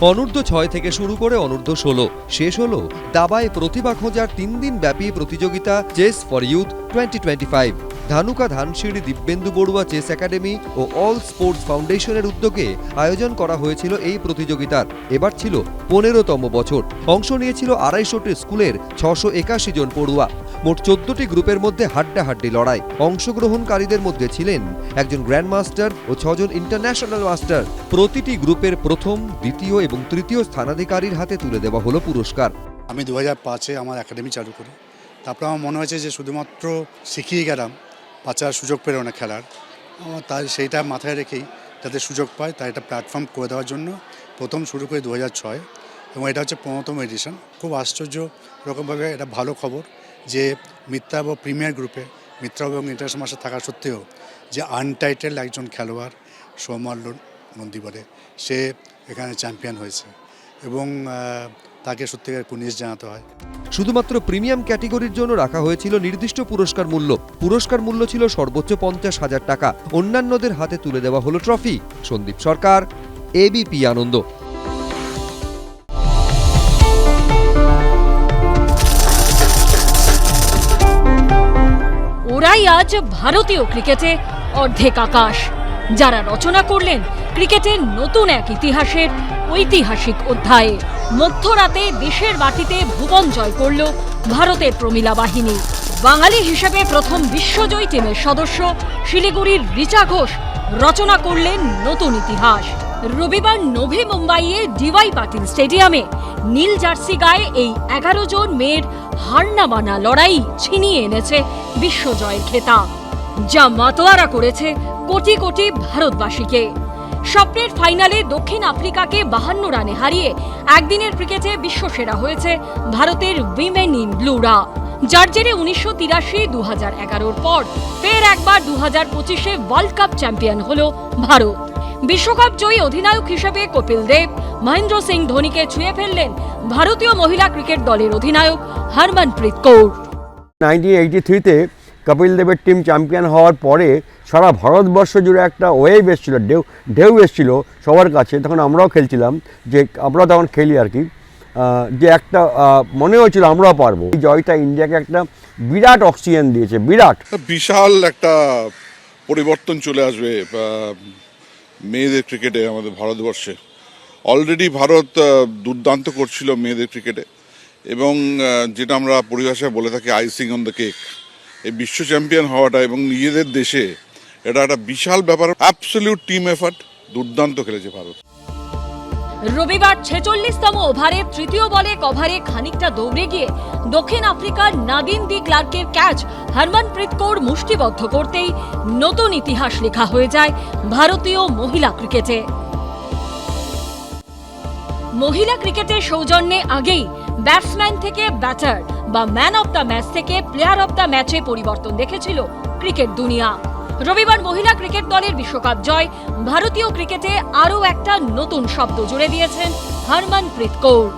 অনূর্ধ্ব ছয় থেকে শুরু করে অনূর্ধ্ব ষোলো। শেষ হলো দাবায় প্রতিভা খোঁজার তিন দিন ব্যাপী প্রতিযোগিতা chess for youth twenty twenty five Dhanuka Dhansiri Dibyendu Barua chess academy O all sports ফাউন্ডেশনের উদ্যোগে আয়োজন করা হয়েছিল এই প্রতিযোগিতার। এবার ছিল পনেরোতম বছর। অংশ নিয়েছিল আড়াইশোটি স্কুলের ছশো একাশি জন পড়ুয়া। মোট চোদ্দটি গ্রুপের মধ্যে হাড্ডাহাড্ডি লড়াই। অংশগ্রহণকারীদের মধ্যে ছিলেন একজন গ্র্যান্ড মাস্টার ও ছজন ইন্টারন্যাশনাল মাস্টার। প্রতিটি গ্রুপের প্রথম, দ্বিতীয় এবং তৃতীয় স্থানাধিকারীর হাতে তুলে দেওয়া হলো পুরস্কার। আমি দু হাজার পাঁচে আমার একাডেমি চালু করি। তারপর আমার মনে হয়েছে যে শুধুমাত্র শিখিয়ে গেলাম বাচ্চারা সুযোগ পেল না খেলার। তাই সেইটা মাথায় রেখেই যাতে সুযোগ পায়, তাই এটা প্ল্যাটফর্ম করে দেওয়ার জন্য প্রথম শুরু করে দু ছয় এবং এটা হচ্ছে পনেরোতম এডিশন খুব আশ্চর্য রকমভাবে এটা ভালো খবর যে মিত্রা এবং প্রিমিয়ার গ্রুপে মিত্রা এবং ইন্টারন্যাশনাল মাসে থাকা সত্ত্বেও যে আনটাইটেল একজন খেলোয়াড় সৌমাল্য নন্দীবরে সে এখানে চ্যাম্পিয়ন হয়েছে। এবং তাকে সত্যিকার কুনিশ জানাতে হয়। শুধুমাত্র প্রিমিয়াম ক্যাটেগরির জন্য রাখা হয়েছিল নির্দিষ্ট পুরস্কার মূল্য। পুরস্কার মূল্য ছিল সর্বোচ্চ পঞ্চাশ হাজার টাকা। অন্যান্যদের হাতে তুলে দেওয়া হলো ট্রফি। সন্দীপ সরকার এবিপি আনন্দ। ওরাই আজ ভারতীয় ক্রিকেটে অর্ধেক আকাশ। যারা রচনা করলেন ক্রিকেটের নতুন এক ইতিহাসের ঐতিহাসিক অধ্যায়ে। মধ্যরাতে দেশের মাটিতে ভুবন জয় করল ভারতের প্রমিলা বাহিনী। বাঙালি হিসেবে প্রথম বিশ্বজয়ী টিমের সদস্য শিলিগুড়ির রিচা ঘোষ রচনা করলেন নতুন ইতিহাস। রবিবার নভি মুম্বাইয়ে ডিওয়াই পাটিল স্টেডিয়ামে নীল জার্সি গায়ে এই এগারো জন মেয়ের হারনামানা লড়াই ছিনিয়ে এনেছে বিশ্বজয়ের খেতাব, যা মাতোয়ারা করেছে কোটি কোটি ভারতবাসীকে। স্বপ্নের ফাইনালে দক্ষিণ আফ্রিকাকে বাহান্ন রানে হারিয়ে একদিনের ক্রিকেটে বিশ্বসেরা হয়েছে ভারতের উইমেন ইন ব্লুরা যার জেরে উনিশশো তিরাশি দু হাজার এগারোর পর ফের একবার দু হাজার পঁচিশে ওয়ার্ল্ড কাপ চ্যাম্পিয়ন হল ভারত। বিশ্বকাপ জয়ী অধিনায়ক হিসেবে কপিল দেব, মহেন্দ্র সিং ধোনিকে ছুঁয়ে ফেললেন ভারতীয় মহিলা ক্রিকেট দলের অধিনায়ক হরমনপ্রীত কৌর। নাইনটিন এইটি থ্রিতে কপিল দেবের টিম চ্যাম্পিয়ন হওয়ার পরে সারা ভারতবর্ষ জুড়ে একটা ওয়েভ এসেছিল, ঢেউ ঢেউ এসেছিল সবার কাছে। তখন আমরাও খেলছিলাম, যে আমরা তখন খেলি আর কি। যে একটা মনে হয়েছিল আমরাও পারব। এই জয়টা ইন্ডিয়াকে একটা বিরাট অক্সিজেন দিয়েছে, বিরাট। বিশাল একটা পরিবর্তন চলে আসবে মেয়েদের ক্রিকেটে আমাদের ভারতবর্ষে। অলরেডি ভারত দুর্দান্ত করছিল মেয়েদের ক্রিকেটে এবং যেটা আমরা পরিভাষায় বলে থাকি আইসিং অন দ্য কেক এই বিশ্ব চ্যাম্পিয়ন হওয়াটা এবং নিজেদের দেশে এটা একটা বিশাল ব্যাপার। অ্যাবসলিউট টিম এফার্ট দুর্দান্ত খেলেছে ভারত। রবিবার ছেচল্লিশতম ওভারে তৃতীয় বলে কভারে খানিকটা দৌড়ে গিয়ে দক্ষিণ আফ্রিকার নাদিন দি ক্লার্কের ক্যাচ হরমনপ্রীত কৌর মুষ্টিবদ্ধ করতেই নতুন ইতিহাস লেখা হয়ে যায় ভারতীয় মহিলা ক্রিকেটে। মহিলা ক্রিকেটের সৌজন্যে আগেই ব্যাটসম্যান থেকে ব্যাটার বা ম্যান অব দ্য ম্যাচ থেকে প্লেয়ার অব দ্য ম্যাচে পরিবর্তন দেখেছিল ক্রিকেট দুনিয়া। রবিবার মহিলা ক্রিকেট দলের বিশ্বকাপ জয়, ভারতীয় ক্রিকেটে আরও একটা নতুন শব্দ জুড়ে দিয়েছেন হরমনপ্রীত কৌর।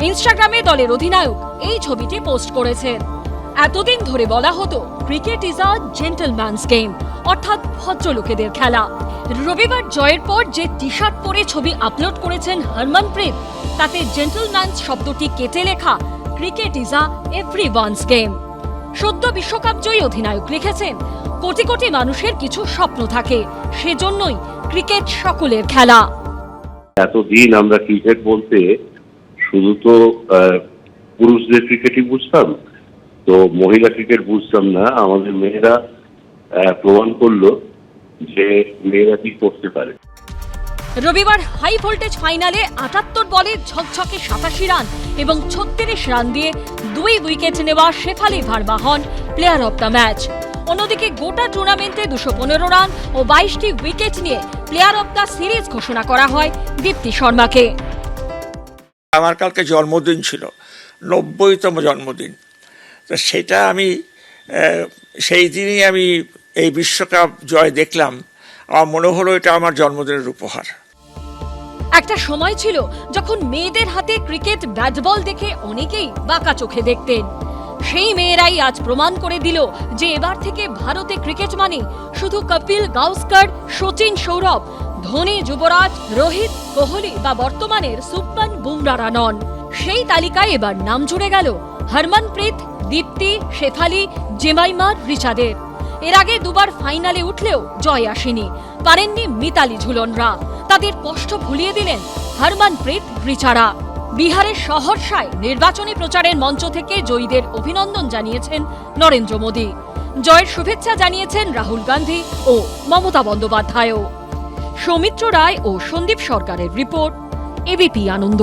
ইনস্টাগ্রামে দলের অধিনায়ক এই ছবিটি পোস্ট করেছেন। এতদিন ধরে বলা হতো cricket is a gentleman's game অর্থাৎ ভদ্রলোকেদের খেলা। রবিবার জয়ের পর যে টি শার্ট পরে ছবি আপলোড করেছেন হরমনপ্রীত, তাতে জেন্টলম্যানস শব্দটি কেটে লেখা cricket is a every game সদ্য বিশ্বকাপ জয়ী অধিনায়ক লিখেছেন, কোটি কোটি মানুষের কিছু স্বপ্ন থাকে, সেজন্যই ক্রিকেট সকলের খেলা। এতদিন আমরা ক্রিকেট বলতে শুধু তো পুরুষদের ক্রিকেটই বুঝতাম তো মহিলা ক্রিকেট বুঝতাম না আমাদের মেয়েরা আহ, প্রমাণ করল যে মেয়েরা কি করতে পারে। রবিবার হাই ভোল্টেজ ফাইনালে আটাত্তর বলে ঝকঝকে সাতাশি রান এবং ছত্রিশ রান দিয়ে দুই উইকেট নেওয়া শেফালি ভার্মা হন প্লেয়ার অব দ্য ম্যাচ অন্যদিকে গোটা টুর্নামেন্টে দুশো পনেরো রান ও বাইশটি উইকেট নিয়ে প্লেয়ার অব দ্য সিরিজ ঘোষণা করা হয় দীপ্তি শর্মাকে। আমার কালকে জন্মদিন ছিল নব্বইতম জন্মদিন। তো সেটা আমি সেই দিনই আমি এই বিশ্বকাপ জয় দেখলাম। আমার মনে হলো এটা আমার জন্মদিনের উপহার। একটা সময় ছিল যখন মেয়েদের হাতে ক্রিকেট ব্যাট বল দেখে অনেকেই বাঁকা চোখে দেখতেন। সেই মেয়েরাই আজ প্রমাণ করে দিল যে এবার থেকে ভারতে ক্রিকেট মানে শুধু কপিল গাউস্কর, সচিন সৌরভ, ধোনি, যুবরাজ, রোহিত, কোহলি বা বর্তমানের সুপ্পান বুমরারা নন। সেই তালিকায় এবার নাম জুড়ে গেল হরমনপ্রীত, দীপ্তি, শেফালি, জেমাইমার, রিচাদের। এর আগে দুবার ফাইনালে উঠলেও জয় আসেনি। পারেননি মিতালি ঝুলনরা। তাদের কষ্ট ভুলিয়ে দিলেন হরমনপ্রীত, রিচারা। বিহারের সহরসায় নির্বাচনী প্রচারের মঞ্চ থেকে জয়ীদের অভিনন্দন জানিয়েছেন নরেন্দ্র মোদী। জয়ের শুভেচ্ছা জানিয়েছেন রাহুল গান্ধী ও মমতা বন্দ্যোপাধ্যায়ও। সৌমিত্র রায় ও সন্দীপ সরকারের রিপোর্ট, এবিপি আনন্দ।